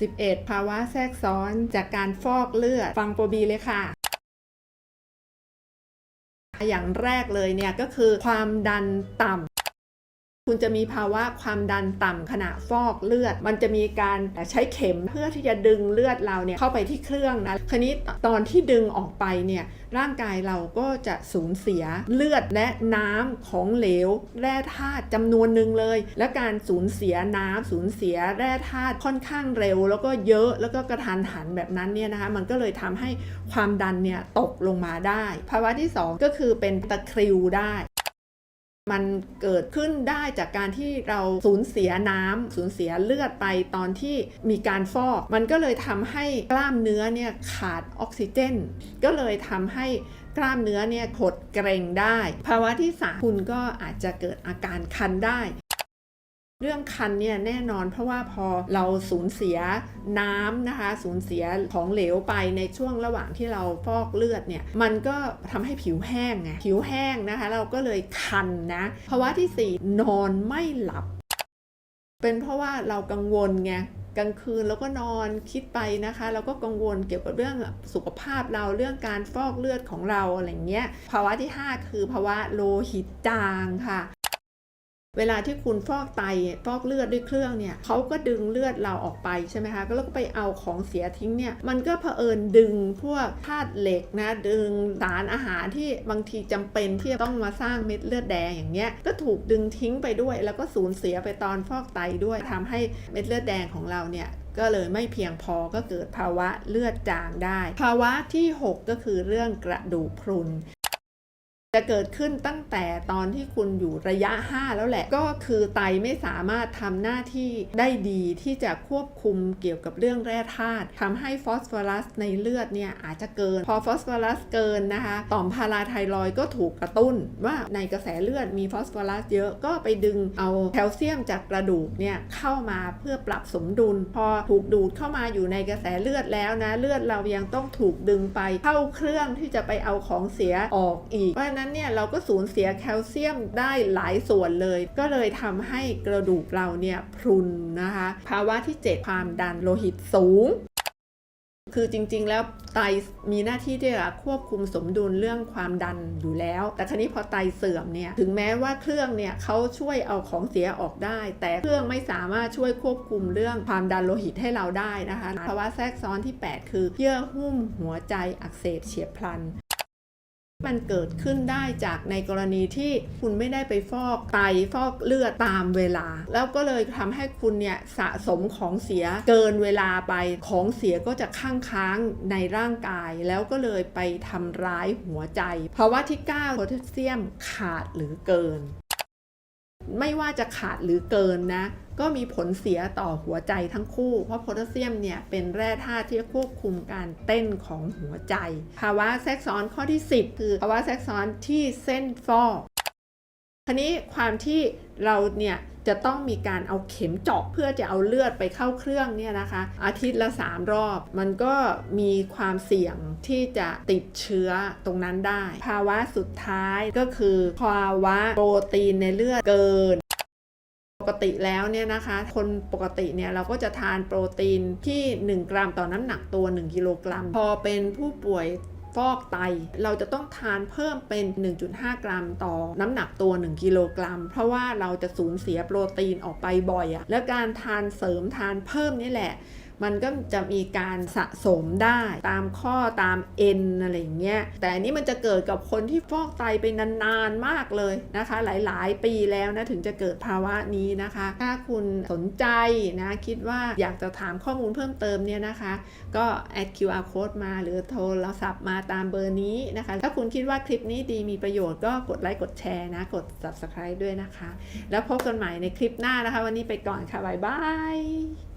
11 ภาวะแทรกซ้อนจากการฟอกเลือด ฟังโปรบีเลยค่ะ อย่างแรกเลยเนี่ยก็คือความดันต่ำ คุณจะมีภาวะความดันต่ำขณะฟอกเลือด มันจะมีการใช้เข็มเพื่อที่จะดึงเลือดเราเนี่ยเข้าไปที่เครื่องนะ คราวนี้ตอนที่ดึงออกไปเนี่ยร่างกายเราก็จะสูญเสียเลือดและน้ำของเหลวแร่ธาตุจำนวนหนึ่งเลย และการสูญเสียน้ำสูญเสียแร่ธาตุค่อนข้างเร็ว แล้วก็เยอะแล้วก็กระทันหันแบบนั้นเนี่ยนะคะมันก็เลยทำให้ความดันเนี่ยตกลงมาได้ ภาวะที่สองก็คือเป็นตะคริวได้ มันเกิดขึ้นได้จากการที่เราสูญเสียน้ำสูญเสียเลือดไปตอนที่มีการฟอก มันก็เลยทำให้กล้ามเนื้อเนี่ยขาดออกซิเจน ก็เลยทำให้กล้ามเนื้อเนี่ยหดเกร็งได้ ภาวะที่สามคุณก็อาจจะเกิดอาการคันได้ เรื่องคันเนี่ยแน่นอนเพราะว่าพอเราสูญเสียน้ำนะคะ สูญเสียของเหลวไปในช่วงระหว่างที่เราฟอกเลือดเนี่ยมันก็ทำให้ผิวแห้งไงผิวแห้งนะคะ เราก็เลยคันนะภาวะที่สี่นอนไม่หลับ เป็นเพราะว่าเรากังวลไงกลางคืนแล้วก็นอนคิดไปนะคะเราก็กังวลเกี่ยวกับเรื่องสุขภาพเราเรื่องการฟอกเลือดของเราอะไรเงี้ยภาวะที่ 5 คือภาวะโลหิตจางค่ะ เวลาที่คุณฟอกไตฟอกเลือดด้วยเครื่องเนี่ยเขาก็ดึงเลือดเราออกไปใช่ไหมคะแล้วก็ไปเอาของเสียทิ้งเนี่ยมันก็เผอิญดึงพวกธาตุเหล็กนะดึงสารอาหารที่บางทีจำเป็นที่จะต้องมาสร้างเม็ดเลือดแดงอย่างเงี้ยก็ถูกดึงทิ้งไปด้วย แล้วก็สูญเสียไปตอนฟอกไตด้วยทำให้เม็ดเลือดแดงของเราเนี่ยก็เลยไม่เพียงพอก็เกิดภาวะเลือดจางได้ ภาวะที่ 6 ก็คือเรื่องกระดูกพรุน จะเกิดขึ้นตั้งแต่ตอนที่คุณอยู่ระยะ 5 แล้วแหละ ก็คือไตไม่สามารถทำหน้าที่ได้ดีที่จะควบคุมเกี่ยวกับเรื่องแร่ธาตุทำให้ฟอสฟอรัสในเลือดเนี่ยอาจจะเกิน พอฟอสฟอรัสเกินนะคะต่อมพาราไทรอยก็ถูกกระตุ้น ว่าในกระแสเลือดมีฟอสฟอรัสเยอะก็ไปดึงเอาแคลเซียมจากกระดูกเนี่ยเข้ามาเพื่อปรับสมดุล พอถูกดูดเข้ามาอยู่ในกระแสเลือดแล้วนะเลือดเรายังต้องถูกดึงไปเข้าเครื่องที่จะไปเอาของเสียออกอีกเพราะฉะนั้นเนี่ยเราก็สูญเสียแคลเซียมได้หลายส่วนเลย ก็เลยทำให้กระดูกเราเนี่ยพรุนนะคะ ภาวะที่ 7 ความดันโลหิตสูงคือจริงๆ แล้วไตมีหน้าที่ที่จะควบคุมสมดุลเรื่องความดันอยู่แล้ว แต่ครนี้พอไตเสื่อมเนี่ย ถึงแม้ว่าเครื่องเนี่ยเขาช่วยเอาของเสียออกได้ แต่เครื่องไม่สามารถช่วยควบคุมเรื่องความดันโลหิตให้เราได้นะคะภาวะแทรกซ้อนที่ 8 คือเยื่อหุ้มหัวใจอักเสบเฉียบพลัน มันเกิดขึ้นได้จากในกรณีที่คุณไม่ได้ไปฟอกไตฟอกเลือดตามเวลา แล้วก็เลยทำให้คุณเนี่ยสะสมของเสียเกินเวลาไปของเสียก็จะค้างค้างในร่างกาย แล้วก็เลยไปทำร้ายหัวใจภาวะที่9โพแทสเซียมขาดหรือเกิน ไม่ว่าจะขาดหรือเกินนะ ก็มีผลเสียต่อหัวใจทั้งคู่ เพราะโพแทสเซียมเนี่ยเป็นแร่ธาตุที่ควบคุมการเต้นของหัวใจ ภาวะแทรกซ้อนข้อที่ 10 คือภาวะแทรกซ้อนที่เส้นฟอกทีนี้ความที่เราเนี่ยจะต้องมีการเอาเข็มเจาะเพื่อจะเอาเลือดไปเข้าเครื่องเนี่ยนะคะ อาทิตย์ละ 3 รอบ มันก็มีความเสี่ยงที่จะติดเชื้อตรงนั้นได้ ภาวะสุดท้ายก็คือภาวะโปรตีนในเลือดเกิน ปกติแล้วเนี่ยนะคะ คนปกติเนี่ยเราก็จะทานโปรตีนที่ 1 กรัมต่อน้ำหนักตัว 1 กิโลกรัม พอเป็นผู้ป่วยฟอกไต เราจะต้องทานเพิ่มเป็น 1.5 กรัมต่อน้ำหนักตัว 1 กิโลกรัม เพราะว่าเราจะสูญเสียโปรตีนออกไปบ่อยอะแล้วการทานเสริมทานเพิ่มนี่แหละ มันก็จะมีการสะสมได้ตามข้อตามเอ็นอะไรอย่างเงี้ยแต่อันนี้มันจะเกิดกับคนที่ฟอกไตไปนานๆมากเลยนะคะ หลายๆ ปีแล้วนะถึงจะเกิดภาวะนี้นะคะ ถ้าคุณสนใจนะคิดว่าอยากจะถามข้อมูลเพิ่มเติมเนี่ยนะคะ ก็แอด QR code มาหรือโทรศัพท์มาตามเบอร์นี้นะคะ ถ้าคุณคิดว่าคลิปนี้ดีมีประโยชน์ก็กดไลค์กดแชร์นะ กด subscribe ด้วยนะคะ แล้วพบกันใหม่ในคลิปหน้านะคะ วันนี้ไปก่อนค่ะบ๊ายบาย